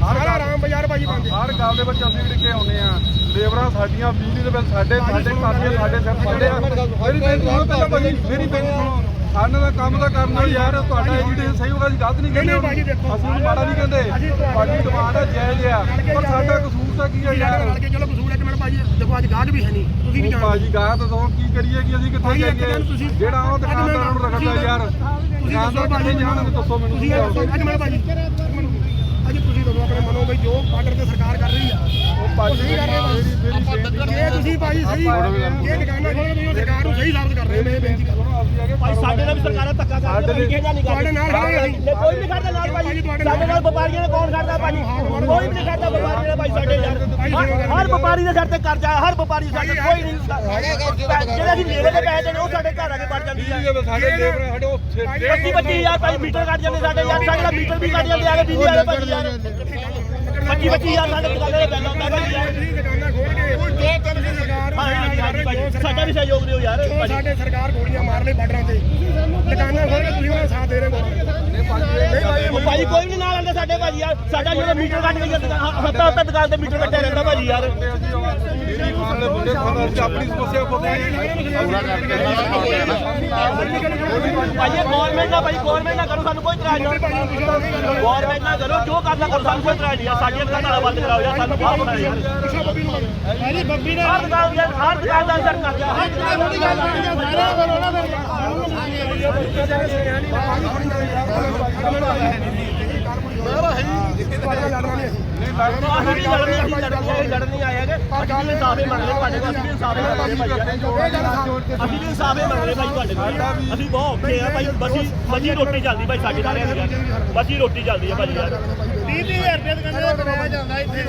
ਸਾਰਾ ਰਾਮ ਬਾਜ਼ਾਰ ਭਾਜੀ ਬੰਦੇ ਹਰ ਗੱਲ ਦੇ ਵਿੱਚ ਅਸੀਂ ਵੀ ਕੇ ਆਉਨੇ ਆ ਲੇਬਰਾਂ ਸਾਡੀਆਂ ਬਿਜਲੀ ਦੇ ਬਿੱਲ ਸਾਡੇ ਸਾਡੇ ਕਾਪੀਆਂ ਸਾਡੇ ਸਿਰ ਆ ਮੇਰੀ ਬੇਨਤੀ ਸੁਣੋ ਪਹਿਲਾਂ ਭਾਜੀ ਮੇਰੀ ਸੁਣੋ। ਸਾਨੂੰ ਦਾ ਕੰਮ ਤਾਂ ਕਰਨਾ ਯਾਰ ਤੁਹਾਡਾ ਐਜੀਟੇਸ਼ਨ ਸਹੀ ਹੋਗਾ ਅਸੀਂ ਗਲਤ ਨਹੀਂ ਕਹਿੰਦੇ। ਅਸੀਂ ਮਾੜਾ ਨਹੀਂ ਕਹਿੰਦੇ। ਤੁਹਾਡੀ ਡਿਮਾਂਡ ਹੈ ਜਾਇਜ਼ ਆ। ਪਰ ਸਾਡਾ ਕਸੂਰ ਤਾਂ ਕੀ ਹੈ ਯਾਰ? ਭਾਜੀ ਦੇਖੋ ਅੱਜ ਗਾਹਕ ਵੀ ਹੈ ਨਹੀਂ ਤੁਸੀਂ ਵੀ ਉਹ ਜਾਣਦੇ ਭਾਜੀ ਗਾਹ ਤਾਂ ਦੋ ਕੀ ਕਰੀਏ ਕਿ ਅਸੀਂ ਕਿੱਥੇ ਭਾਜੀ ਇੱਕ ਦਿਨ ਜਾਈਏ ਤੁਸੀਂ- ਜਿਹੜਾ ਉਹ ਦੁਕਾਨਦਾਰਾਂ ਨੂੰ ਰਗੜਦਾ ਯਾਰ। ਤੁਸੀਂ ਦੱਸੋ ਦੁਕਾਨਦਾਰ ਭਾਜੀ ਕਿੱਥੇ ਜਾਣਗੇ ਦੱਸੋ ਮੈਨੂੰ ਤੁਸੀਂ ਇਹ ਦੱਸੋ ਅੱਜ ਮੇਰੇ ਭਾਜੀ ਅੱਜ ਤੁਸੀਂ ਦੱਸੋ ਆਪਣੇ ਮਨੋ ਬਈ ਜੋ ਬਾਰਡਰ ਤੇ ਸਰਕਾਰ ਕਰ ਰਹੀ ਭਾਜੀ ਸਹੀ ਕਰ ਰਹੇ ਹੋ। ਮੇਰੀ ਮੇਰੀ ਬੇਨਤੀ ਜੇ ਤੁਸੀਂ ਭਾਜੀ ਸਹੀ ਇਹ ਦੁਕਾਨਾਂ ਖੋਲ ਤੁਸੀਂ ਸਰਕਾਰ ਨੂੰ ਸਹੀ ਸਾਬਤ ਕਰ ਰਹੇ ਹੋ ਮੈਂ ਇਹ ਬੇਨਤੀ ਕਰ ਸੁਣੋ ਅਸੀਂ ਹੈਗੇ ਭਾਈ ਸਾਡੇ ਨਾਲ ਵੀ ਸਰਕਾਰਾਂ ਧੱਕਾ ਕਰਦੀ ਸਾਡੇ ਹੈ ਕਿਸੇ ਨਾਲ ਨਹੀਂ ਤੁਹਾਡੇ ਕਰਦੀ ਨਾਲ ਖੜੇ ਅਸੀਂ ਲੈ ਕੋਈ ਨਹੀਂ ਖੜਦਾ ਨਾਲ ਭਾਈ ਸਾਡੇ ਨਾਲ ਵਪਾਰੀਆਂ ਨੇ ਕੌਣ ਖੜਦਾ ਭਾਈ ਕੋਈ ਵੀ ਨਹੀਂ ਖੜਦਾ ਵਪਾਰੀਆਂ ਨੇ ਭਾਈ ਸਾਡੇ ਯਾਰ ਹਰ- ਹਰ ਵਪਾਰੀ ਦੇ ਸਿਰ ਤੇ ਕਰਜ਼ਾ ਹੈ, ਹਰ ਵਪਾਰੀ ਦੇ ਸਿਰ ਤੇ ਕੋਈ ਨਹੀਂ ਜਿਹੜੇ ਅਸੀਂ ਮੇਰੇ ਦੇ ਪੈਸੇ ਦੇਣੇ ਉਹ ਸਾਡੇ ਘਰ ਆ ਕੇ ਵੜ ਜਾਂਦੀ ਹੈ ਸਾਡੇ ਲੇਬਰ ਸਾਡੇ ਉਹ ਪੱਚੀ ਹਜ਼ਾਰ ਭਾਈ ਮੀਟਰ ਕੱਟ ਜਾਂਦੇ ਸਾਡੇ ਯਾਰ ਸਾਡੇ ਦਾ ਮੀਟਰ ਵੀ ਕੱਟ ਜਾਂਦੇ ਆ ਕੇ ਬਿਜਲੀ ਵਾਲੇ ਭਾਈ ਯਾਰ। ਪੱਚੀ ਪੱਚੀ ਹਜ਼ਾਰ ਸਾਡੇ ਦੁਕਾਨਾਂ ਦੇ ਬਿੱਲ ਆਉਂਦਾ ਭਾਈ ਯਾਰ ਦੁਕਾਨਾਂ ਖੋਲ ਕੇ ਜੋ ਤੁਸੀਂ ਸਰਕਾਰ ਨੂੰ ਹਾਂ ਸਹੀ ਹਾਂਜੀ ਕਰ ਹਾਂਜੀ ਰਹੇ ਹੋ ਭਾਈ ਸਾਡਾ ਵੀ ਸਹਿਯੋਗ ਦਿਓ ਯਾਰ ਜੋ ਭਾਜੀ। ਸਾਡੇ ਸਰਕਾਰ ਗੋਲੀਆਂ ਮਾਰ ਲਈ ਬਾਰਡਰਾਂ ਤੇ। ਦੁਕਾਨਾਂ ਖੋਲ ਕੇ ਤੁਸੀਂ ਉਹਨਾਂ ਦਾ ਸਾਥ ਦੇ ਰਹੇ ਹੋ। ਨਹੀਂ ਭਾਈ ਉਹ ਕੋਈ ਵੀ ਨਾਲ ਆਉਂਦਾ ਸਾਡੇ ਭਾਜੀ ਯਾਰ, ਸਾਡਾ ਜਿਹੜਾ ਮੀਟਰ ਕੱਟ ਕੇ ਹੱਤਾ ਹੱਤਾ ਦੁਕਾਨ ਤੇ ਮੀਟਰ ਕੱਟਿਆ ਰਹਿੰਦਾ ਭਾਜੀ ਯਾਰ। ਮੇਰੀ ਖਾਣ ਦੇ ਬੰਦੇ ਖਾਣ ਅਸੀਂ ਆਪਣੀ ਸਮੱਸਿਆ ਪਤਾ ਭਾਈ ਗਵਰਨਮੈਂਟ ਨਾਲ ਭਾਈ ਗਵਰਨਮੈਂਟ ਨਾਲ ਕਰੋ, ਸਾਨੂੰ ਕੋਈ ਇਤਰਾਜ਼ ਨਹੀਂ ਗਵਰਨਮੈਂਟ ਨਾਲ ਕਰੋ, ਜੋ ਕਰਨਾ ਕਰੋ, ਸਾਨੂੰ ਕੋਈ ਇਤਰਾਜ਼ ਨਹੀਂ ਆ ਸਾਡੀਆਂ ਦੁਕਾਨਾਂ ਬੰਦ ਕਰਾਓ ਯਾਰ, ਸਾਨੂੰ ਬਾਹਰ ਬਣਾਓ ਯਾਰ। ਭਾਜੀ ਬੱਬੀ ਨੇ ਹਰ ਦੁਕਾਨ ਯਾਰ ਹਰ ਦਾ ਅਸਰ ਕਰ ਗਿਆ ਹਰ ਦੁਕਾਨ ਦੀ ਗੱਲ ਅਸੀਂ ਵੀ ਲੜਨੀ ਅਸੀਂ ਲੜਨੀ ਅਸੀਂ ਲੜਨ ਨਹੀਂ ਆਏ ਹੈਗੇ ਅਸੀਂ ਵੀ ਇਨਸਾਫ ਹੀ ਮੰਗਦੇ ਤੁਹਾਡੇ ਕੋਲ ਅਸੀਂ ਵੀ ਇਨਸਾਫ ਹੀ ਮੰਗਦੇ ਭਾਈ ਅਸੀਂ ਵੀ ਇਨਸਾਫ ਮੰਗਦੇ ਭਾਈ ਤੁਹਾਡੇ ਕੋਲ ਅਸੀਂ ਬਹੁਤ ਔਖੇ ਆ ਭਾਈ ਬਸੀ ਬਸੀ ਰੋਟੀ ਚੱਲਦੀ ਭਾਈ ਸਾਡੇ ਸਾਰਿਆਂ ਦੀ ਬਸੀ ਰੋਟੀ ਚੱਲਦੀ ਹੈ ਭਾਈ ਯਾਰ 30000 ਰੁਪਏ ਦੁਕਾਨਾਂ ਦਾ ਕਰਾਇਆ ਜਾਂਦਾ ਇੱਥੇ।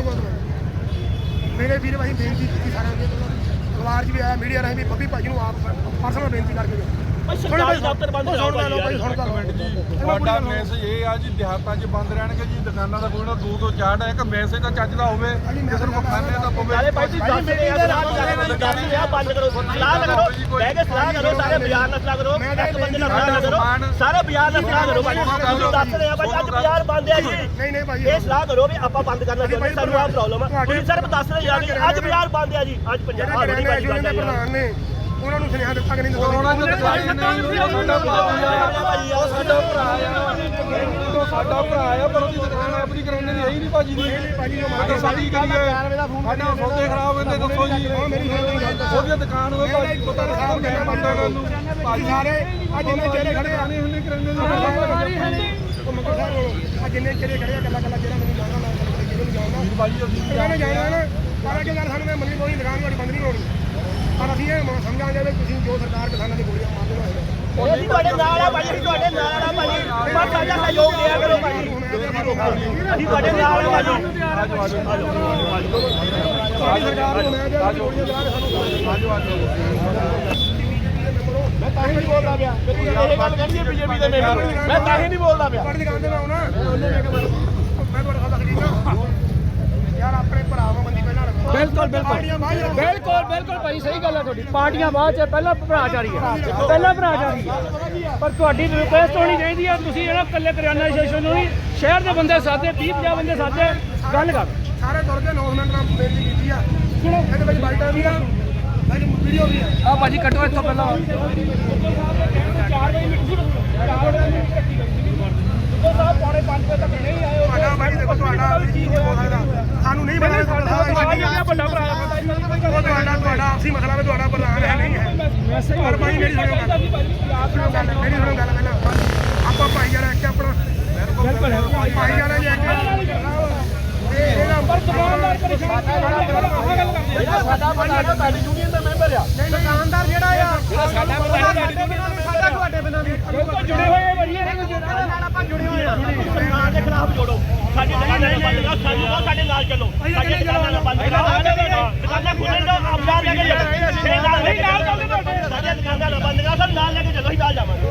ਮੇਰੇ ਵੀਰ ਭਾਈ ਬੇਨਤੀ ਕੀਤੀ ਸਾਰਿਆਂ ਨੂੰ ਅਖਬਾਰ 'ਚ ਵੀ ਆਇਆ, ਮੀਡੀਆ ਰਾਹੀਂ ਵੀ ਬੱਬੀ ਭਾਜੀ ਨੂੰ ਆਪ ਪਰਸਨਲ ਬੇਨਤੀ ਕਰਕੇ ਸਰਕਾਰੀ ਦਫ਼ਤਰ ਬੰਦ ਭਾਈ ਤੁਹਾਡਾ ਮੈਸੇਜ ਇਹ ਆ ਜੀ ਦਿਹਾਤਾਂ 'ਚ ਬੰਦ ਰਹਿਣਗੇ ਜੀ ਦੁਕਾਨਾਂ ਦਾ ਕੋਈ ਨਾ ਦੋ ਦੋ ਚਾਰ ਇੱਕ ਮੈਸੇਜ ਤਾਂ ਚੱਜਦਾ ਹੋਵੇ ਕਿਸੇ ਨੂੰ ਖਾਣੇ ਦਾ ਪਵੇ ਨਾਲੇ ਭਾਈ ਤੁਸੀਂ ਦੱਸ ਰਹੇ ਆ ਸਲਾਹ ਕਰ ਰਹੇ ਆ ਬੰਦ ਕਰੋ ਸਲਾਹ ਕਰੋ ਬਹਿ ਕੇ ਸਲਾਹ ਕਰੋ ਸਾਰੇ ਬਾਜ਼ਾਰ ਨਾਲ ਸਲਾਹ ਕਰੋ ਇੱਕ ਬੰਦੇ ਨਾਲ ਸਲਾਹ ਕਰੋ ਸਾਰੇ ਬਾਜ਼ਾਰ ਨਾਲ ਸਲਾਹ ਕਰੋ ਭਾਈ ਤੁਸੀਂ ਦੱਸ ਰਹੇ ਆ ਭਾਈ ਅੱਜ ਬਾਜ਼ਾਰ ਬੰਦ ਹੈ ਜੀ। ਨਹੀਂ ਨਹੀਂ ਭਾਈ ਇਹ ਸਲਾਹ ਕਰੋ ਵੀ ਆਪਾਂ ਬੰਦ ਕਰਨਾ ਚਾਹੁੰਦੇ ਸਾਨੂੰ ਆਹ ਪ੍ਰੋਬਲਮ ਹੈ ਤੁਸੀਂ ਸਿਰਫ ਦੱਸ ਰਹੇ ਆ ਕਿ ਅੱਜ ਬਾਜ਼ਾਰ ਬੰਦ ਹੈ ਜੀ ਅੱਜ ਪੰਜਾਬ ਦੀ ਦੇ ਹੈ ਪ੍ਰਧਾਨ ਨੇ ਉਹਨਾਂ ਨੂੰ ਸੁਨੇਹਾ ਦਿੱਤਾ ਕਿ ਨਹੀਂ ਉਹਨਾਂ ਦਿੱਤਾ ਚ ਦਿਖਾਈ ਨਹੀਂ ਉਹ ਸਾਡਾ ਭਰਾ ਆ। ਉਹ ਸਾਡਾ ਭਰਾ ਆ। ਉਹ ਸਾਡਾ ਭਰਾ ਆ ਪਰ ਉਹਦੀ ਦੁਕਾਨ ਆਪਣੀ ਕਰਾਉਣੇ ਦੀ ਹੈ ਹੀ ਨਹੀਂ ਭਾਜੀ ਦੀ। ਭਾਜੀ ਜੋ ਸਾਡਾ ਸਾਡੀ ਕਰੀਏ ਸਾਡਾ ਸੌਦੇ ਖਰਾਬ ਹੁੰਦੇ ਦੱਸੋ ਜੀ। ਉਹਦੀ ਦੁਕਾਨ ਉਹ ਭਾਜੀ ਪਤਾ ਨਹੀਂ ਸਾਹ ਕਿੰਨਾ ਬੰਦਾ ਗੱਲ ਨੂੰ। ਭਾਜੀ ਸਾਰੇ ਆ ਜਿੰਨੇ ਚਿਹਰੇ ਖੜੇ ਆ। ਨਹੀਂ ਹੁੰਦੇ ਕਰਾਉਣੇ ਦੀ ਉਹ ਮੱਕੜ ਸਾਹਿਬ ਕੋਲ ਆ ਜਿੰਨੇ ਚਿਹਰੇ ਖੜੇ ਆ ਕੱਲਾ ਕੱਲਾ ਜਿਹੜਾ ਮੈਨੂੰ ਜਾਣਦਾ ਮੈਂ ਜਿਹਨੂੰ ਜਾਣਦਾ। ਭਾਜੀ ਅਸੀਂ ਇਹਨਾਂ ਨੇ ਨਾ ਪਰ ਅੱਗੇ ਗੱਲ ਸਾਨੂੰ ਮੈਂ ਮੰਨੀ ਕੋਈ ਦੁਕਾਨ ਤੁਹਾਡੀ ਬੰਦ ਨਹੀਂ ਹੋਣੀ। ਪਰ ਅਸੀਂ ਇਹ ਮ- ਸਮਝਾਂਗੇ ਵੀ ਤੁਸੀਂ ਜੋ ਸਰਕਾਰ ਕਿਸਾਨਾਂ ਦੀ ਗੋਲੀਆਂ ਮਾਰ ਦੇਣਾ ਹੈਗਾ ਅਸੀਂ ਤੁਹਾਡੇ ਨਾਲ ਆ ਭਾਈ ਅਸੀਂ ਤੁਹਾਡੇ ਨਾਲ ਆ ਭਾਈ ਬਸ ਸਾਡਾ ਸਹਿਯੋਗ ਦਿਆ ਕਰੋ ਭਾਈ ਅਸੀਂ ਤੁਹਾਡੇ ਨਾਲ ਆ ਭਾਈ ਸਾਡੀ ਸਰਕਾਰ ਨੂੰ ਮੈਂ ਜਿਹੜਾ ਗੋਲੀਆਂ ਚਲਾ ਕੇ ਸਾਨੂੰ ਮੈਂ ਤਾਂ ਹੀ ਨਹੀਂ ਬੋਲਦਾ ਪਿਆ। ਮੇਰੀ ਇਹ ਗੱਲ ਕਹਿੰਦੀ ਹੈ ਬੀਜੇਪੀ ਦੇ ਮੈਂਬਰ ਮੈਂ ਤਾਂ ਹੀ ਨਹੀਂ ਬੋਲਦਾ ਪਿਆ। ਤੁਹਾਡੀ ਦੁਕਾਨ ਤੇ ਮੈਂ ਆਉਣਾ। ਮੈਂ ਤੁਹਾਡੇ ਨਾਲ ਨਾ ਯਾਰ ਆਪਣੇ ਭਰਾਵਾਂ ਬੰਦੀ ਪਹਿਲਾਂ ਬਿਲਕੁਲ ਬਿਲਕੁਲ। ਬਿਲਕੁਲ ਬਿਲਕੁਲ ਭਾਈ ਸਹੀ ਗੱਲ ਹੈ ਤੁਹਾਡੀ। ਪਾਰਟੀਆਂ ਬਾਅਦ ਚ ਪਹਿਲਾਂ ਭਰਾਚਾਰੀ ਹੈ ਪਹਿਲਾਂ ਭਰਾਚਾਰੀ ਹੈ ਪਰ ਤੁਹਾਡੀ ਰਿਕੁਐਸਟ ਹੋਣੀ ਚਾਹੀਦੀ ਹੈ ਤੁਸੀਂ ਜਿਹੜਾ ਇਕੱਲੇ ਕਰਿਆਨਾ ਸਟੇਸ਼ਨ ਨੂੰ ਨਹੀਂ ਸ਼ਹਿਰ ਦੇ ਬੰਦੇ ਸਾਦੇ 30 50 ਬੰਦੇ ਸਾਦੇ ਗੱਲ ਕਰ। ਸਾਰੇ ਤੁਰ ਕੇ ਅਨਾਉਂਸਮੈਂਟ ਨਾਲ ਬੇਨਤੀ ਕੀਤੀ ਆ। ਸੁਣੋ ਇਹਦੇ ਵਿੱਚ ਬਾਈਟਾਂ ਵੀ ਆ ਵੀਡੀਓ ਵੀ ਆ। ਆ ਭਾਜੀ ਕੱਟੋ ਇੱਥੋਂ ਪਹਿਲਾਂ। ਤੁਹਾਡਾ ਬਾਈ ਦੇਖੋ ਤੁਹਾਡਾ ਕੀ ਹੋ ਸਕਦਾ। ਸਾਨੂੰ ਨਹੀਂ ਪਤਾ ਤੁਹਾਡਾ ਵੱਡਾ ਭਰਾ ਉਹ ਤੁਹਾਡਾ ਆਪਸੀ ਮਸਲਾ ਵੀ ਤੁਹਾਡਾ ਪ੍ਰਧਾਨ ਹੈ ਨਹੀਂ ਹੈ। ਪਰ ਭਾਈ ਮੇਰੀ ਸੁਣੋ ਗੱਲ। ਮੇਰੀ ਸੁਣੋ ਗੱਲ ਪਹਿਲਾਂ। ਆਪਾਂ ਭਾਈਚਾਰਾ ਇੱਕ ਆਪਣਾ ਬਿਲਕੁਲ। ਭਾਈਚਾਰਾ ਜੀ ਇੱਕ ਇਹ ਇਹਦਾ ਪਰ ਦੁਕਾਨਦਾਰ ਪਰੇਸ਼ਾਨ ਸਾਡਾ ਬੰਦਾ ਤੁਹਾਡੀ ਯੂਨੀਅਨ ਦਾ ਮੈਂਬਰ ਆ। ਦੁਕਾਨਦਾਰ ਜਿਹੜਾ ਆ ਸਾਡਾ ਸਾਡਾ ਤੁਹਾਡੇ ਬਿਨਾਂ ਵੀ ਜੁੜੇ ਹੋਏ ਭਾਜੀ ਇਹ ਨਾਲ ਆਪਾਂ ਜੁੜੇ ਹੋਏ ਆ। ਸਰਕਾਰ ਦੇ ਖਿਲਾਫ ਜੋੜੋ। ਸਾਡੀ ਦੁਕਾਨਾਂ ਨੂੰ ਬੰਦ ਕਰੋ ਸਾਨੂੰ ਕਹੋ ਸਾਡੇ ਨਾਲ ਚੱਲੋ ਸਾਡੀ ਦੁਕਾਨਾਂ ਨੂੰ ਬੰਦ ਕਰੋ। ਦੁਕਾਨਾਂ ਖੋਲਣ ਦਾ ਆਪ ਨਾਲ ਲੈ ਕੇ ਚੱਲੋ ਛੇ ਨਾਲ ਨਹੀਂ ਨਾਲ ਚੱਲਦੇ ਤੁਹਾਡੇ ਸਾਡੀਆਂ ਦੁਕਾਨਾਂ ਨੂੰ ਬੰਦ ਕਰੋ ਸਭ ਨਾਲ ਲੈ ਕੇ ਚੱਲੋ ਅਸੀਂ ਨਾਲ ਜਾਵਾਂਗੇ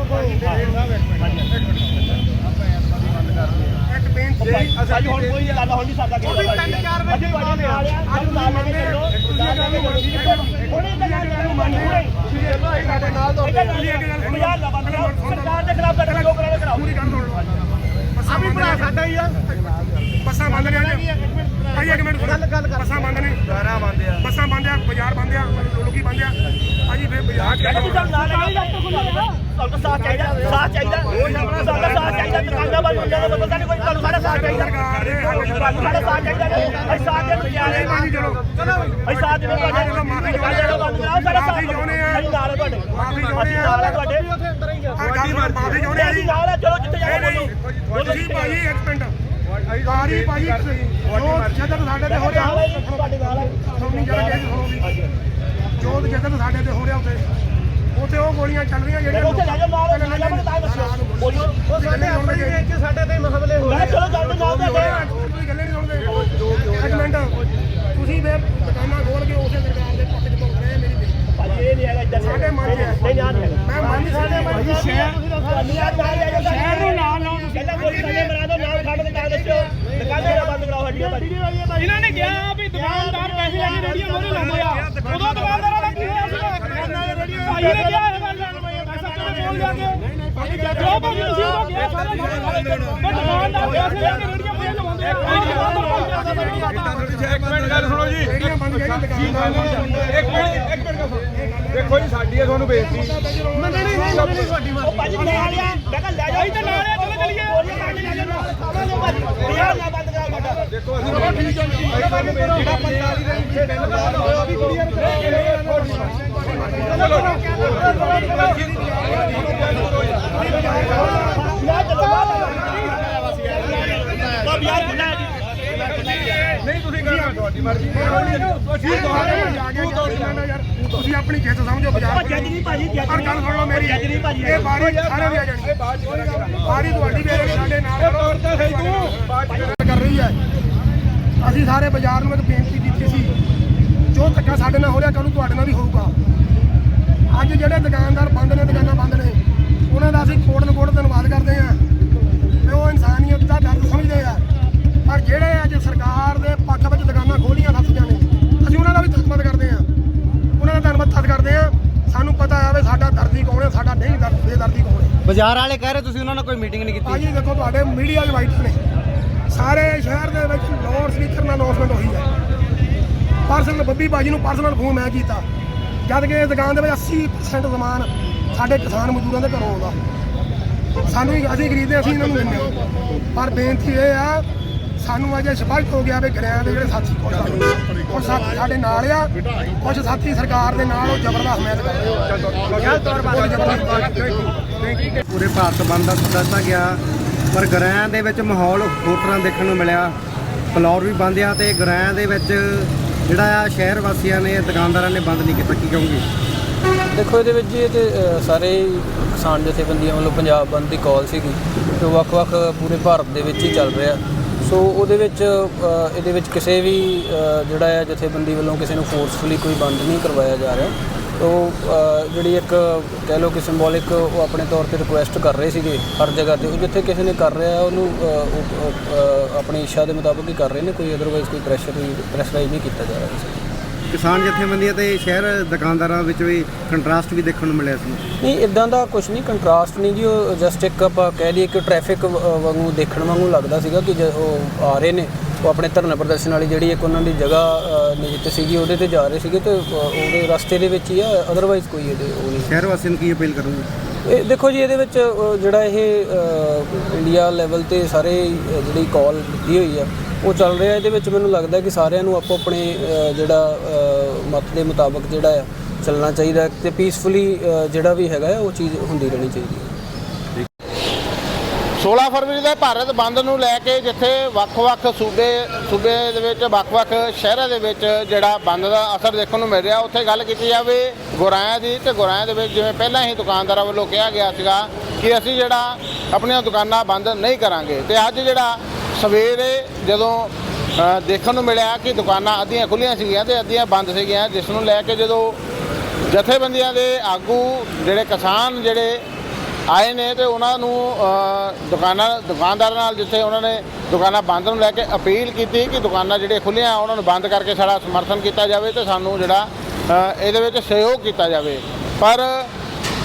ਅਸੀਂ ਹੁਣ ਕੋਈ ਗੱਲ ਹੁਣ ਨਹੀਂ ਸਾਡਾ ਕਿਸੇ ਦਾ ਤਿੰਨ ਚਾਰ ਵਜੇ ਅਸੀਂ ਤੁਹਾਡੇ ਨਾਲ ਆ ਅੱਜ ਨਾਲ ਲੈ ਕੇ ਚੱਲੋ ਨਾਲ ਲੈ ਕੇ ਚੱਲੋ ਹੁਣੇ ਤਾਂ ਗੱਲ ਮੰਨ ਹੁਣੇ ਸਾਡੇ ਨਾਲ ਤੋਂ ਬਾਜ਼ਾਰ ਦਾ ਬੰਦ ਕਰੋ ਸਰਕਾਰ ਦੇ ਖਿਲਾਫ ਬੈਠਾ ਲੋਕ ਕਰਾਵੇ ਕਰਾਓ ਪੂਰੀ ਕਰ ਦੋ ਬੱਸਾਂ ਸਾਡਾ ਹੀ ਆ ਬੱਸਾਂ ਬੰਦ ਨੇ। ਅੱਜ ਭਾਈ ਇੱਕ ਮਿੰਟ ਸੁਣੋ। ਬੱਸਾਂ ਬੰਦ ਨੇ ਸਾਰਾ ਬੰਦ ਆ ਬੱਸਾਂ ਬੰਦ ਆ। ਬਾਜ਼ਾਰ ਬੰਦ ਆ ਲੋਕੀ ਬੰਦ ਆ ਭਾਜੀ ਫਿਰ ਬਾਜ਼ਾਰ ਸਾਨੂੰ ਸਾਥ ਚਾਹੀਦਾ ਸਾਥ ਚਾਹੀਦਾ ਸਾਡਾ ਸਾਥ ਚਾਹੀਦਾ ਦੁਕਾਨਾਂ ਵਾਲੇ ਬੰਦਿਆਂ ਦਾ ਨਹੀਂ ਕੋਈ ਤੁਹਾਨੂੰ ਸਾਡਾ ਸਾਥ ਚਾਹੀਦਾ ਤੁਹਾਨੂੰ ਸਾਡਾ ਸਾਥ ਚਾਹੀਦਾ ਅਸੀਂ ਸਾਥ ਦੇ ਬਜਾਏ ਭਾਜੀ ਚਲੋ ਅਸੀਂ ਸਾਥ ਦੇ ਤੁਹਾਡੇ ਮਾਫ਼ੀ ਚਾਹੁੰਦੇ ਦੁਕਾਨਾਂ ਬੰਦ ਕਰਾਓ ਸਾਡਾ ਸਾਥ ਮਾਫ਼ੀ ਚਾਹੁੰਦੇ ਆ। ਅਸੀਂ ਨਾਲ ਆ ਤੁਹਾਡੇ ਮਾਫ਼ੀ ਚਾਹੁੰਦੇ ਅਸੀਂ। ਨਾਲ ਆ ਤੁਹਾਡੇ ਆ ਗੱਲ ਸੁਣੋ, ਮਾਫੀ ਚਾਹੁੰਦੇ ਅਸੀਂ ਨਾਲ ਆ ਚਲੋ ਜਿੱਥੇ ਜਾਣਾ ਬੋਲੋ ਤੁਸੀਂ ਭਾਜੀ ਇੱਕ ਮਿੰਟ ਸਾਰੀ ਭਾਜੀ ਜੋ ਜਦਨ ਸਾਡੇ ਤੇ ਹੋ ਰਿਹਾ ਤੁਹਾਡੇ ਨਾਲ ਆ ਸੁਣਨੀ ਜਰਾ ਜੇ ਸੁਣੋ ਵੀ ਜੋ ਜਦਨ ਸਾਡੇ ਤੇ ਹੋ ਰਿਹਾ ਉੱਥੇ ਉੱਥੇ ਉਹ ਗੋਲੀਆਂ ਚੱਲ ਰਹੀਆਂ ਜਿਹੜੀਆਂ ਉੱਥੇ ਜਾ ਜਾਓ ਨਾਲ ਨਾਲ ਜਾਓ ਤਾਂ ਦੱਸੋ ਬੋਲੋ ਉਹ ਸਾਡੇ ਆਪਣੇ ਸਾਡੇ ਤੇ ਮਹਮਲੇ ਹੋ ਰਹੇ ਚਲੋ ਚੱਲ ਨਾਲ ਦੇ ਤੁਸੀਂ ਗੱਲੇ ਨਹੀਂ ਸੁਣਦੇ ਇੱਕ ਮਿੰਟ। ਤੁਸੀਂ ਵੇ ਦੁਕਾਨਾਂ ਖੋਲ ਕੇ ਉਸੇ ਸਰਕਾਰ ਦੇ ਪੱਖ 'ਚ ਭੁਗਤ ਰਹੇ ਮੇਰੀ। ਭਾਜੀ ਇਹ ਨਹੀਂ ਹੈਗਾ ਇੱਧਰ। ਸਾਡੇ ਮਨ। ਨਹੀਂ ਨਹੀਂ ਨਹੀਂ ਮੈਂ ਮੰਨ ਨਹੀਂ ਸਕਦਾ ਭਾਜੀ ਸ਼ਹਿਰ ਸ਼ਹਿਰ ਨੂੰ ਨਾਲ ਲਾਓ ਤੁਸੀਂ। ਪਹਿਲਾਂ ਗੋਲੀ ਖਾਣੇ ਮਰਾ ਦੋ ਨਾਲ ਖੜ ਕੇ ਤਾਂ ਦੱਸਿਓ। ਦੁਕਾਨਾਂ ਦਾ ਬੰਦ ਕਰਾਓ ਹੱਡੀਆਂ ਭਾਜੀ। ਇਹਨਾਂ ਨੇ ਕਿਹਾ ਵੀ ਦੁਕਾਨਦਾਰ ਪੈਸੇ ਲੈ ਕੇ ਰੇੜੀਆਂ ਮੋਰੇ ਲਾਉਂਦੇ ਆ। ਉਦੋਂ ਦੁਕਾਨਦਾਰਾਂ ਦਾ ਕੀ ਹੋਇਆ ਭਾਈ ਨੇ ਕਿਹਾ ਇਹ ਗੱਲ ਪੈਸਾ ਕਿਉਂ ਬੋਲ ਲਿਆ ਕੇ ਜੋ ਭਾਜੀ ਤੁਸੀਂ ਉਦੋਂ ਕਿਹਾ ਸਾਰਾ ਪਰ ਦੁਕਾਨਦਾਰ ਪੈਸੇ ਲੈ ਕੇ ਰੇੜੀਆਂ ਮੋਰੇ ਲਵਾਉਂਦੇ ਆ ਇੱਕ ਮਿੰਟ ਗੱਲ ਸੁਣੋ ਜੀ ਜਿਹੜੀਆਂ ਬੰਦ ਗਈਆਂ ਦੁਕਾਨਾਂ ਇੱਕ ਮਿੰਟ ਇੱਕ ਮਿੰਟ ਗੱਲ ਸੁਣੋ ਦੇਖੋ ਜੀ। ਸਾਡੀ ਹੈ ਤੁਹਾਨੂੰ ਬੇਇੱਜ਼ਤੀ ਉਹ ਭਾਜੀ ਨਾਲ ਆ ਮੈਂ ਕਿਹਾ ਲੈ ਜਾਓ ਇੱਧਰ ਨਾਲ ਆ ਚਲੋ ਚਲੀਏ ਗੋਲੀਆਂ ਮਾਰਨੇ ਲੈ ਜਾਓ ਖਾਵਾਂਗੇ ਭਾਜੀ ਬਿਹਾਰ ਨਾ ਬੰਦ ਕਰਾਓ ਸਾਡਾ ਦੇਖੋ ਅਸੀਂ ਤੁਹਾਨੂੰ ਬੇਇੱਜ਼ਤੀ ਜਿਹੜਾ 45 ਦੇ ਪਿੱਛੇ ਦਿਨ ਬਾਅਦ ਹੋਇਆ ਵੀ ਕੁੜੀਆਂ ਨੂੰ ਨਾ ਚਲੋ ਬਾਹਰ ਬਿਹਾਰ ਖੁੱਲਾ ਹੈ ਜੀ ਨਹੀਂ ਤੁਸੀਂ ਕਰਨਾ ਤੁਹਾਡੀ ਮਰਜ਼ੀ ਤੁਸੀਂ ਆਪਣੀ ਜਿੱਤ ਸਮਝੋ ਉਹ ਬਾਜ਼ਾਰ ਜੱਜ ਨਹੀਂ ਭਾਜੀ ਜੱਜ ਪਰ ਗੱਲ ਸੁਣ ਲਓ ਮੇਰੀ। ਜੱਜ ਨਹੀਂ ਭਾਜੀ। ਇਹ ਬਾਰੀ ਸਾਰੇ ਦੀ ਆ ਜਾਣੀ ਬਾਰੀ ਤੁਹਾਡੀ ਵੀ ਆ ਜਾਣੀ, ਸਾਡੇ ਨਾਲ ਕਰੋ ਕਰ ਰਹੀ ਹੈ। ਅਸੀਂ ਸਾਰੇ ਬਾਜ਼ਾਰ ਨੂੰ ਇੱਕ ਬੇਨਤੀ ਕੀਤੀ ਸੀ। ਜੋ ਧੱਕਾ ਸਾਡੇ ਨਾਲ ਹੋ ਰਿਹਾ ਕੱਲ੍ਹ ਨੂੰ ਤੁਹਾਡੇ ਨਾਲ ਵੀ ਹੋਊਗਾ। ਅੱਜ ਜਿਹੜੇ ਦੁਕਾਨਦਾਰ ਬੰਦ ਨੇ ਦੁਕਾਨਾਂ ਬੰਦ ਨੇ ਉਹਨਾਂ ਦਾ ਅਸੀਂ ਕੋਟ ਨਕੋਟ ਧੰਨਵਾਦ ਕਰਦੇ ਹਾਂ। ਤੇ ਉਹ ਇਨਸਾਨੀਅਤ ਦਾ ਦਰਦ ਸਮਝਦੇ ਆ। ਪਰ ਜਿਹੜੇ ਅੱਜ ਸਰਕਾਰ ਦੇ ਪੱਖ ਦੁਕਾਨਾਂ ਖੋਲੀਆਂ ਸੱਚੀਆਂ ਨੇ ਅਸੀਂ ਉਹਨਾਂ ਦਾ ਵੀ ਧੰਨਵਾਦ ਕਰਦੇ ਹਾਂ। ਉਹਨਾਂ ਦਾ ਧੰਨਵਾਦ ਤਦ ਕਰਦੇ ਹਾਂ। ਸਾਨੂੰ ਪਤਾ ਆ ਵੀ ਸਾਡਾ ਦਰਦੀ ਕੌਣ ਹੈ ਸਾਡਾ ਨਹੀਂ ਦਰਦ ਬੇਦਰਦੀ ਕੌਣ ਹੈ। ਬਾਜ਼ਾਰ ਵਾਲੇ ਕਹਿ ਰਹੇ ਤੁਸੀਂ ਉਹਨਾਂ ਨਾਲ ਕੋਈ ਮੀਟਿੰਗ ਨਹੀਂ ਕੀਤੀ। ਭਾਜੀ ਦੇਖੋ ਤੁਹਾਡੇ ਮੀਡੀਆ ਦੇ ਵਾਈਟ ਨੇ। ਸਾਰੇ ਸ਼ਹਿਰ ਦੇ ਵਿੱਚ ਲਾਊਡ ਸਪੀਕਰ ਨਾਲ ਅਨਾਉਂਸਮੈਂਟ ਹੋਈ ਹੈ। ਪਰਸਨਲ ਬੱਬੀ ਭਾਜੀ ਨੂੰ ਪਰਸਨਲ ਫੋਨ ਮੈਂ ਕੀਤਾ। ਜਦ ਕਿ ਇਸ ਦੁਕਾਨ ਦੇ ਵਿੱਚ 80% ਸਮਾਨ ਸਾਡੇ ਕਿਸਾਨ ਮਜ਼ਦੂਰਾਂ ਦੇ ਘਰੋਂ ਆਉਂਦਾ। ਸਾਨੂੰ ਅਸੀਂ ਖਰੀਦਦੇ ਅਸੀਂ ਇਹਨਾਂ ਨੂੰ ਦਿੰਦੇ। ਪਰ ਬੇਨਤੀ ਇਹ ਆ ਸਾਨੂੰ ਅਜੇ ਸਪਸ਼ਟ ਹੋ ਗਿਆ ਵੀ ਗਰਿਆਂ ਦੇ ਜਿਹੜੇ ਸਾਥੀ ਕੁਝ ਸਾਡੇ ਕੁਝ ਸਾਥੀ ਸਾਡੇ ਨਾਲ ਆ। ਕੁਝ ਸਾਥੀ ਸਰਕਾਰ ਦੇ ਨਾਲ ਉਹ ਜ਼ਬਰਦਸਤ ਹਮਾਇਤ ਕਰ ਰਹੇ ਹੋ ਪੂਰੇ ਭਾਰਤ ਬੰਦ ਦਾ ਸੱਦਾ ਦਿੱਤਾ ਗਿਆ ਪਰ ਗਰਾਂ ਦੇ ਵਿੱਚ ਮਾਹੌਲ ਹੋਰ ਤਰ੍ਹਾਂ ਦੇਖਣ ਨੂੰ ਮਿਲਿਆ। ਫਲੋਰ ਵੀ ਬੰਦ ਆ ਤੇ ਗਰਾਂ ਦੇ ਵਿੱਚ ਜਿਹੜਾ ਆ ਸ਼ਹਿਰ ਵਾਸੀਆਂ ਨੇ ਦੁਕਾਨਦਾਰਾਂ ਨੇ ਬੰਦ ਨਹੀਂ ਕੀਤਾ। ਕੀ ਕਹੋਗੇ? ਦੇਖੋ ਇਹਦੇ ਵਿੱਚ ਜੀ ਇਹ ਤੇ ਸਾਰੇ ਕਿਸਾਨ ਜਥੇਬੰਦੀਆਂ ਵੱਲੋਂ ਪੰਜਾਬ ਬੰਦ ਦੀ ਕਾਲ ਸੀਗੀ ਜੋ ਵੱਖ-ਵੱਖ ਪੂਰੇ ਭਾਰਤ ਦੇ ਵਿੱਚ ਹੀ ਚੱਲ ਰਿਹਾ। ਸੋ ਉਹਦੇ ਵਿੱਚ ਇਹਦੇ ਵਿੱਚ ਕਿਸੇ ਵੀ ਜਿਹੜਾ ਹੈ ਜਥੇਬੰਦੀ ਵੱਲੋਂ ਕਿਸੇ ਨੂੰ ਫੋਰਸਫੁਲੀ ਕੋਈ ਬੰਦ ਨਹੀਂ ਕਰਵਾਇਆ ਜਾ ਰਿਹਾ। ਤੋ ਜਿਹੜੀ ਇੱਕ ਕਹਿ ਲਓ ਕਿ ਸਿੰਬੋਲਿਕ ਉਹ ਆਪਣੇ ਤੌਰ ਤੇ ਰਿਕੁਐਸਟ ਕਰ ਰਹੇ ਸੀਗੇ ਹਰ ਜਗ੍ਹਾ ਤੇ ਉਹ ਜਿੱਥੇ ਕਿਸੇ ਨੇ ਕਰ ਰਿਹਾ ਉਹਨੂੰ ਉਹ, ਆਪਣੀ ਇੱਛਾ ਦੇ ਮੁਤਾਬਕ ਹੀ ਕਰ ਰਹੇ ਨੇ ਕੋਈ ਅਦਰਵਾਈਜ਼ ਕੋਈ ਪ੍ਰੈਸ਼ਰ ਪ੍ਰੈਸ਼ਰਾਈਜ਼ ਨਹੀਂ ਕੀਤਾ ਜਾ ਰਿਹਾ। ਸੀ ਕਿਸਾਨ ਜਥੇਬੰਦੀਆਂ ਤੇ ਸ਼ਹਿਰ ਦੁਕਾਨਦਾਰਾਂ ਵਿੱਚ ਵੀ ਕੰਟਰਾਸਟ ਵੀ ਦੇਖਣ ਨੂੰ ਮਿਲਿਆ ਸੀ ਨਹੀਂ ਇਦਾਂ ਦਾ ਕੁਝ ਨਹੀਂ ਕੰਟਰਾਸਟ ਨਹੀਂ ਜੀ ਉਹ ਜਸਟ ਇੱਕ ਆਪਾਂ ਕਹਿ ਲਈਏ ਕਿ ਟ੍ਰੈਫਿਕ ਵਾਂਗੂ ਦੇਖਣ ਵਾਂਗੂ ਲੱਗਦਾ ਸੀਗਾ ਕਿ ਉਹ ਆ ਰਹੇ ਨੇ। ਉਹ ਆਪਣੇ ਧਰਨਾ ਪ੍ਰਦਰਸ਼ਨ ਵਾਲੀ ਜਿਹੜੀ ਇੱਕ ਉਹਨਾਂ ਦੀ ਜਗ੍ਹਾ ਅ, ਨਿਯਤ ਸੀਗੀ ਉਹਦੇ ਤੇ ਜਾ ਰਹੇ ਸੀਗੇ ਤੇ ਉਹਦੇ ਰਸਤੇ ਦੇ ਵਿੱਚ ਹੀ ਆ ਅਦਰਵਾਈਜ਼ ਕੋਈ ਇਹਦੇ ਉਹ ਨਹੀਂ। ਸ਼ਹਿਰ ਵਾਸੀਆਂ ਨੂੰ ਕੀ ਅਪੀਲ ਕਰੋਗੇ? ਇਹ ਦੇਖੋ ਜੀ ਇਹਦੇ ਵਿੱਚ ਜਿਹੜਾ ਇਹ ਇੰਡੀਆ ਲੈਵਲ ਤੇ ਸਾਰੇ ਜਿਹੜੀ ਕਾਲ ਦਿੱਤੀ ਹੋਈ ਆ ਉਹ ਚੱਲ ਰਿਹਾ ਇਹਦੇ ਵਿੱਚ ਮੈਨੂੰ ਲੱਗਦਾ ਕਿ ਸਾਰਿਆਂ ਨੂੰ ਆਪੋ ਆਪਣੇ ਜਿਹੜਾ ਮਤ ਦੇ ਮੁਤਾਬਕ ਜਿਹੜਾ ਆ ਚੱਲਣਾ ਚਾਹੀਦਾ ਹੈ ਤੇ ਪੀਸਫੁਲੀ ਜਿਹੜਾ ਵੀ ਹੈਗਾ ਆ, ਉਹ ਚੀਜ਼ ਹੁੰਦੀ ਰਹਿਣੀ ਚਾਹੀਦੀ ਹੈ। 16 ਫਰਵਰੀ ਦੇ ਭਾਰਤ ਬੰਦ ਨੂੰ ਲੈ ਕੇ ਜਿੱਥੇ ਵੱਖ-ਵੱਖ ਸੂਬੇ ਸੂਬੇ ਦੇ ਵਿੱਚ ਵੱਖ-ਵੱਖ ਸ਼ਹਿਰਾਂ ਦੇ ਵਿੱਚ ਜਿਹੜਾ ਬੰਦ ਦਾ ਅਸਰ ਦੇਖਣ ਨੂੰ ਮਿਲ ਰਿਹਾ ਉੱਥੇ ਗੱਲ ਕੀਤੀ ਜਾਵੇ ਗੁਰਾਇਆਂ ਦੀ ਤੇ ਗੁਰਾਇਆਂ ਦੇ ਵਿੱਚ ਜਿਵੇਂ ਪਹਿਲਾਂ ਹੀ ਦੁਕਾਨਦਾਰਾਂ ਵੱਲੋਂ ਕਿਹਾ ਗਿਆ ਸੀਗਾ ਕਿ ਅਸੀਂ ਜਿਹੜਾ ਆਪਣੀਆਂ ਦੁਕਾਨਾਂ ਬੰਦ ਨਹੀਂ ਕਰਾਂਗੇ। ਤੇ ਅੱਜ ਜਿਹੜਾ ਸਵੇਰੇ ਜਦੋਂ ਦੇਖਣ ਨੂੰ ਮਿਲਿਆ ਕਿ ਦੁਕਾਨਾਂ ਅੱਧੀਆਂ ਖੁੱਲੀਆਂ ਸੀਗੀਆਂ ਤੇ ਅੱਧੀਆਂ ਬੰਦ ਸੀਗੀਆਂ, ਜਿਸ ਨੂੰ ਲੈ ਕੇ ਜਦੋਂ ਜਥੇਬੰਦੀਆਂ ਦੇ ਆਗੂ ਜਿਹੜੇ ਕਿਸਾਨ ਜਿਹੜੇ ਆਏ ਨੇ ਤੇ ਉਹਨਾਂ ਨੂੰ ਦੁਕਾਨਾਂ, ਦੁਕਾਨਦਾਰਾਂ ਨਾਲ ਜਿੱਥੇ ਉਹਨਾਂ ਨੇ ਦੁਕਾਨਾਂ ਬੰਦ ਨੂੰ ਲੈ ਕੇ ਅਪੀਲ ਕੀਤੀ ਕਿ ਦੁਕਾਨਾਂ ਜਿਹੜੀਆਂ ਖੁੱਲੀਆਂ ਉਹਨਾਂ ਨੂੰ ਬੰਦ ਕਰਕੇ ਸਾਡਾ ਸਮਰਥਨ ਕੀਤਾ ਜਾਵੇ ਤੇ ਸਾਨੂੰ ਜਿਹੜਾ ਇਹਦੇ ਵਿੱਚ ਸਹਿਯੋਗ ਕੀਤਾ ਜਾਵੇ। ਪਰ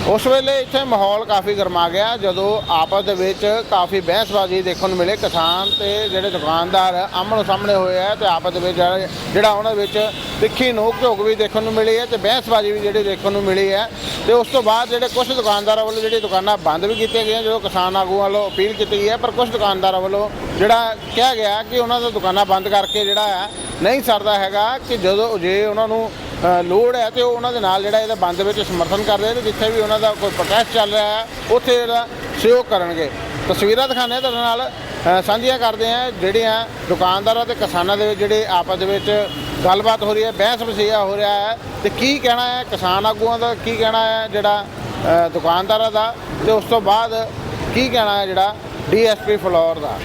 ਉਸ ਵੇਲੇ ਇੱਥੇ ਮਾਹੌਲ ਕਾਫੀ ਗਰਮਾ ਗਿਆ, ਜਦੋਂ ਆਪਸ ਦੇ ਵਿੱਚ ਕਾਫੀ ਬਹਿਸਬਾਜ਼ੀ ਦੇਖਣ ਨੂੰ ਮਿਲੇ। ਕਿਸਾਨ ਤੇ ਜਿਹੜੇ ਦੁਕਾਨਦਾਰ ਆਮਣ ਸਾਹਮਣੇ ਹੋਏ ਆ ਤੇ ਆਪਸ ਦੇ ਵਿੱਚ ਜਿਹੜਾ ਜਿਹੜਾ ਉਹਨਾਂ ਵਿੱਚ ਤਿੱਖੀ ਨੋਕ ਝੋਕ ਵੀ ਦੇਖਣ ਨੂੰ ਮਿਲੀ ਹੈ ਤੇ ਬਹਿਸਬਾਜ਼ੀ ਵੀ ਜਿਹੜੀ ਦੇਖਣ ਨੂੰ ਮਿਲੀ ਹੈ। ਤੇ ਉਸ ਤੋਂ ਬਾਅਦ ਜਿਹੜੇ ਕੁਝ ਦੁਕਾਨਦਾਰਾਂ ਵੱਲੋਂ ਜਿਹੜੀ ਦੁਕਾਨਾਂ ਬੰਦ ਵੀ ਕੀਤੀਆਂ ਗਈਆਂ ਜਦੋਂ ਕਿਸਾਨ ਆਗੂਆਂ ਵੱਲੋਂ ਅਪੀਲ ਕੀਤੀ ਗਈ ਹੈ, ਪਰ ਕੁਝ ਦੁਕਾਨਦਾਰਾਂ ਵੱਲੋਂ ਜਿਹੜਾ ਕਿਹਾ ਗਿਆ ਕਿ ਉਹਨਾਂ ਦਾ ਦੁਕਾਨਾਂ ਬੰਦ ਕਰਕੇ ਜਿਹੜਾ ਹੈ, ਨਹੀਂ ਸਰਦਾ ਹੈਗਾ ਕਿ ਜਦੋਂ ਜੇ ਉਹਨਾਂ ਨੂੰ ਲੋੜ ਹੈ ਤੇ ਉਹ ਉਹਨਾਂ ਦੇ ਨਾਲ ਜਿਹੜਾ ਇਹਦਾ ਬੰਦ ਵਿੱਚ ਸਮਰਥਨ ਕਰਦੇ ਆ ਤੇ ਜਿੱਥੇ ਵੀ ਉਹਨਾਂ ਦਾ ਕੋਈ ਪ੍ਰੋਟੈਸਟ ਚੱਲ ਰਿਹਾ ਹੈ, ਉੱਥੇ ਇਹਦਾ ਸਹਿਯੋਗ ਕਰਨਗੇ। ਤਸਵੀਰਾਂ ਦਿਖਾਣੇ ਤੁਹਾਡੇ ਨਾਲ। ਸਾਂਝੀਆਂ ਕਰਦੇ ਆ ਜਿਹੜੀਆਂ ਦੁਕਾਨਦਾਰਾਂ ਤੇ ਕਿਸਾਨਾਂ ਦੇ ਵਿੱਚ, ਜਿਹੜੇ ਆਪਸ ਦੇ ਵਿੱਚ ਗੱਲਬਾਤ ਹੋ ਰਹੀ ਹੈ, ਬਹਿਸ ਵਸੀਆ ਹੋ ਰਿਹਾ ਹੈ ਤੇ ਕੀ ਕਹਿਣਾ ਹੈ ਕਿਸਾਨ ਆਗੂਆਂ ਦਾ, ਕੀ ਕਹਿਣਾ ਹੈ ਜਿਹੜਾ ਦੁਕਾਨਦਾਰਾਂ ਦਾ ਤੇ ਉਸ ਤੋਂ ਬਾਅਦ ਕੀ ਕਹਿਣਾ ਹੈ ਜਿਹੜਾ ਡੀਐਸਪੀ ਫਲੋਰ ਦਾ।